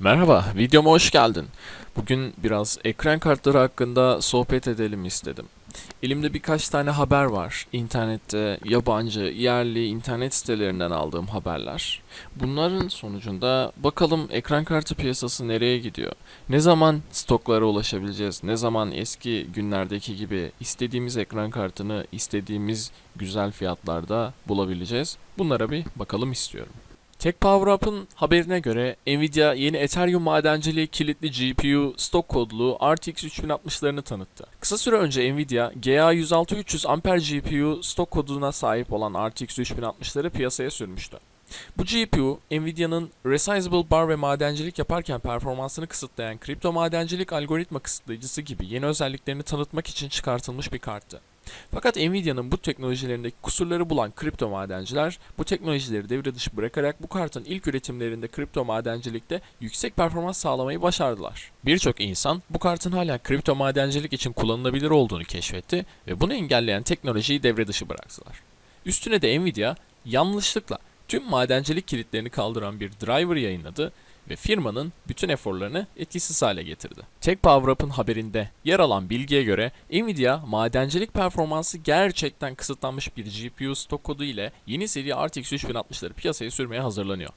Merhaba, videoma hoş geldin. Bugün biraz ekran kartları hakkında sohbet edelim istedim. Elimde birkaç tane haber var. İnternette yabancı, yerli internet sitelerinden aldığım haberler. Bunların sonucunda bakalım ekran kartı piyasası nereye gidiyor? Ne zaman stoklara ulaşabileceğiz? Ne zaman eski günlerdeki gibi istediğimiz ekran kartını istediğimiz güzel fiyatlarda bulabileceğiz? Bunlara bir bakalım istiyorum. Tech Power Up'ın haberine göre Nvidia yeni Ethereum madenciliği kilitli GPU stok kodlu RTX 3060'larını tanıttı. Kısa süre önce Nvidia GA106-300 Ampere GPU stok koduna sahip olan RTX 3060'ları piyasaya sürmüştü. Bu GPU, Nvidia'nın Resizable Bar ve madencilik yaparken performansını kısıtlayan kripto madencilik algoritma kısıtlayıcısı gibi yeni özelliklerini tanıtmak için çıkartılmış bir karttı. Fakat Nvidia'nın bu teknolojilerindeki kusurları bulan kripto madenciler bu teknolojileri devre dışı bırakarak bu kartın ilk üretimlerinde kripto madencilikte yüksek performans sağlamayı başardılar. Birçok insan bu kartın hala kripto madencilik için kullanılabilir olduğunu keşfetti ve bunu engelleyen teknolojiyi devre dışı bıraktılar. Üstüne de Nvidia yanlışlıkla tüm madencilik kilitlerini kaldıran bir driver yayınladı ve firmanın bütün eforlarını etkisiz hale getirdi. Tech Power Up'ın haberinde yer alan bilgiye göre Nvidia madencilik performansı gerçekten kısıtlanmış bir GPU stok kodu ile yeni seri RTX 3060'ları piyasaya sürmeye hazırlanıyor.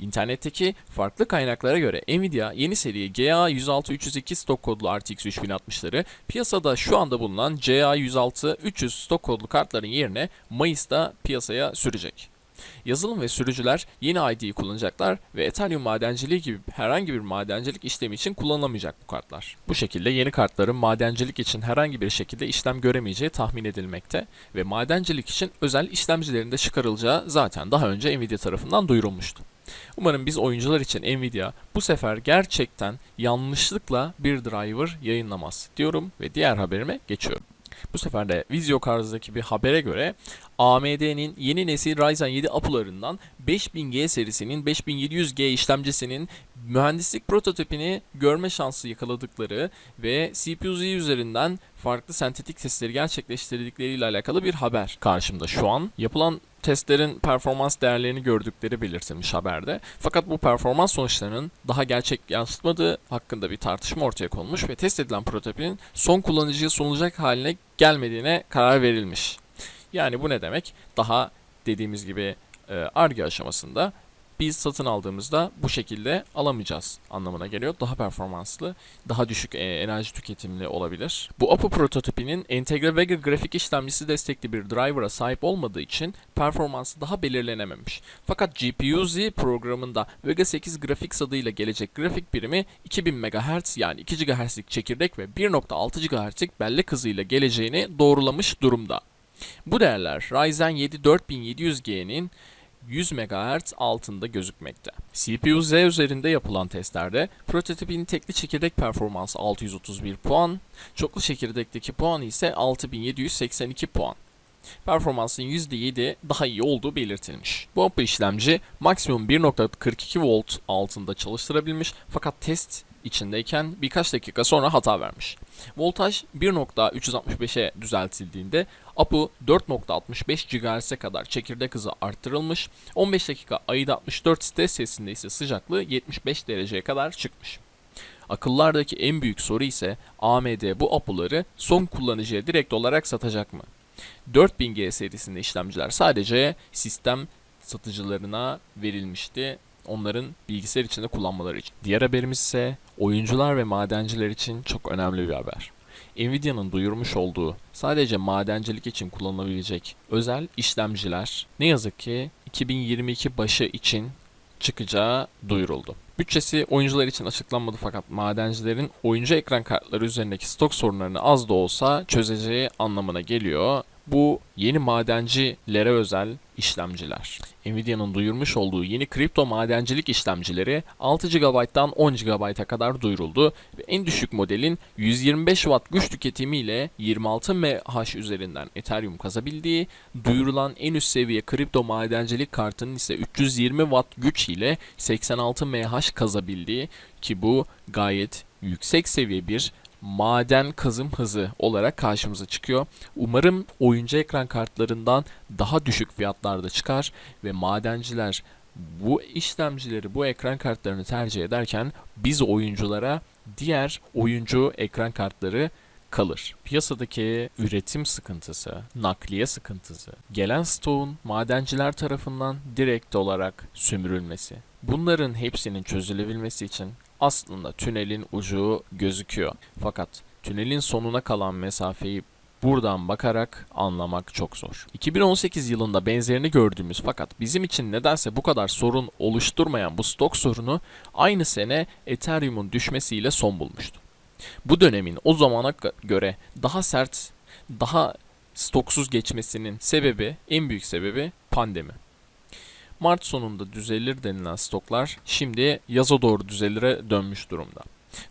İnternetteki farklı kaynaklara göre Nvidia yeni seri GA106-302 stok kodlu RTX 3060'ları piyasada şu anda bulunan GA106-300 stok kodlu kartların yerine Mayıs'ta piyasaya sürecek. Yazılım ve sürücüler yeni ID'yi kullanacaklar ve Ethereum madenciliği gibi herhangi bir madencilik işlemi için kullanılamayacak bu kartlar. Bu şekilde yeni kartların madencilik için herhangi bir şekilde işlem göremeyeceği tahmin edilmekte ve madencilik için özel işlemcilerin de çıkarılacağı zaten daha önce Nvidia tarafından duyurulmuştu. Umarım biz oyuncular için Nvidia bu sefer gerçekten yanlışlıkla bir driver yayınlamaz diyorum ve diğer haberime geçiyorum. Bu sefer de Vizio Cars'daki bir habere göre AMD'nin yeni nesil Ryzen 7 APU'larından 5000G serisinin 5700G işlemcisinin mühendislik prototipini görme şansı yakaladıkları ve CPU-Z üzerinden farklı sentetik testleri gerçekleştirdikleriyle alakalı bir haber karşımda şu an. Yapılan testlerin performans değerlerini gördükleri belirtilmiş haberde. Fakat bu performans sonuçlarının daha gerçek yansıtmadığı hakkında bir tartışma ortaya konmuş ve test edilen prototipin son kullanıcıya sunulacak haline gelmediğine karar verilmiş. Yani bu ne demek? Daha dediğimiz gibi ARGE aşamasında biz satın aldığımızda bu şekilde alamayacağız anlamına geliyor. Daha performanslı, daha düşük e, enerji tüketimli olabilir. Bu APU prototipinin entegre Vega grafik işlemcisi destekli bir driver'a sahip olmadığı için performansı daha belirlenememiş. Fakat GPU-Z programında Vega 8 Graphics adıyla gelecek grafik birimi 2000 MHz yani 2 GHz'lik çekirdek ve 1.6 GHz'lik bellek hızıyla geleceğini doğrulamış durumda. Bu değerler Ryzen 7 4700G'nin 100 MHz altında gözükmekte. CPU-Z üzerinde yapılan testlerde prototipin tekli çekirdek performansı 631 puan, çoklu çekirdekteki puanı ise 6782 puan. Performansın %7 daha iyi olduğu belirtilmiş. Bu işlemci maksimum 1.42 volt altında çalıştırabilmiş fakat test içindeyken birkaç dakika sonra hata vermiş. Voltaj 1.365'e düzeltildiğinde APU 4.65 GHz'e kadar çekirdek hızı arttırılmış. 15 dakika AIDA 64 site sesinde ise sıcaklığı 75 dereceye kadar çıkmış. Akıllardaki en büyük soru ise AMD bu APU'ları son kullanıcıya direkt olarak satacak mı? 4000G serisinde işlemciler sadece sistem satıcılarına verilmişti onların bilgisayar içinde kullanmaları için. Diğer haberimiz ise oyuncular ve madenciler için çok önemli bir haber. Nvidia'nın duyurmuş olduğu sadece madencilik için kullanılabilecek özel işlemciler ne yazık ki 2022 başı için çıkacağı duyuruldu. Bütçesi oyuncular için açıklanmadı fakat madencilerin oyuncu ekran kartları üzerindeki stok sorunlarını az da olsa çözeceği anlamına geliyor. Bu yeni madencilere özel işlemciler. Nvidia'nın duyurmuş olduğu yeni kripto madencilik işlemcileri 6 GB'dan 10 GB'a kadar duyuruldu ve en düşük modelin 125 Watt güç tüketimiyle 26 mAh üzerinden Ethereum kazabildiği, duyurulan en üst seviye kripto madencilik kartının ise 320 Watt güç ile 86 mAh kazabildiği ki bu gayet yüksek seviye bir maden kazım hızı olarak karşımıza çıkıyor. Umarım oyuncu ekran kartlarından daha düşük fiyatlarda çıkar ve madenciler bu işlemcileri, bu ekran kartlarını tercih ederken biz oyunculara diğer oyuncu ekran kartları kalır. Piyasadaki üretim sıkıntısı, nakliye sıkıntısı, gelen stoğun madenciler tarafından direkt olarak sömürülmesi. Bunların hepsinin çözülebilmesi için aslında tünelin ucu gözüküyor. Fakat tünelin sonuna kalan mesafeyi buradan bakarak anlamak çok zor. 2018 yılında benzerini gördüğümüz fakat bizim için nedense bu kadar sorun oluşturmayan bu stok sorunu aynı sene Ethereum'un düşmesiyle son bulmuştu. Bu dönemin o zamana gö- göre daha sert, daha stoksuz geçmesinin sebebi, en büyük sebebi pandemi. Mart sonunda düzelir denilen stoklar şimdi yaza doğru düzelire dönmüş durumda.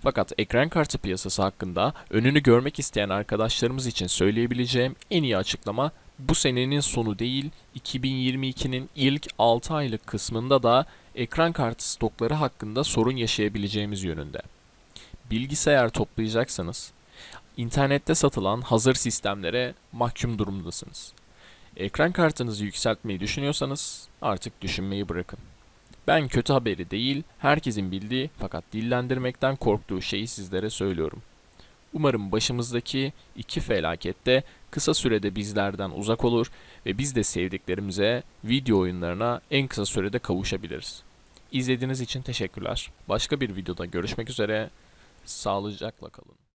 Fakat ekran kartı piyasası hakkında önünü görmek isteyen arkadaşlarımız için söyleyebileceğim en iyi açıklama bu senenin sonu değil 2022'nin ilk 6 aylık kısmında da ekran kartı stokları hakkında sorun yaşayabileceğimiz yönünde. Bilgisayar toplayacaksanız internette satılan hazır sistemlere mahkum durumdasınız. Ekran kartınızı yükseltmeyi düşünüyorsanız artık düşünmeyi bırakın. Ben kötü haberi değil, herkesin bildiği fakat dillendirmekten korktuğu şeyi sizlere söylüyorum. Umarım başımızdaki iki felakette kısa sürede bizlerden uzak olur ve biz de sevdiklerimize, video oyunlarına en kısa sürede kavuşabiliriz. İzlediğiniz için teşekkürler. Başka bir videoda görüşmek üzere. Sağlıcakla kalın.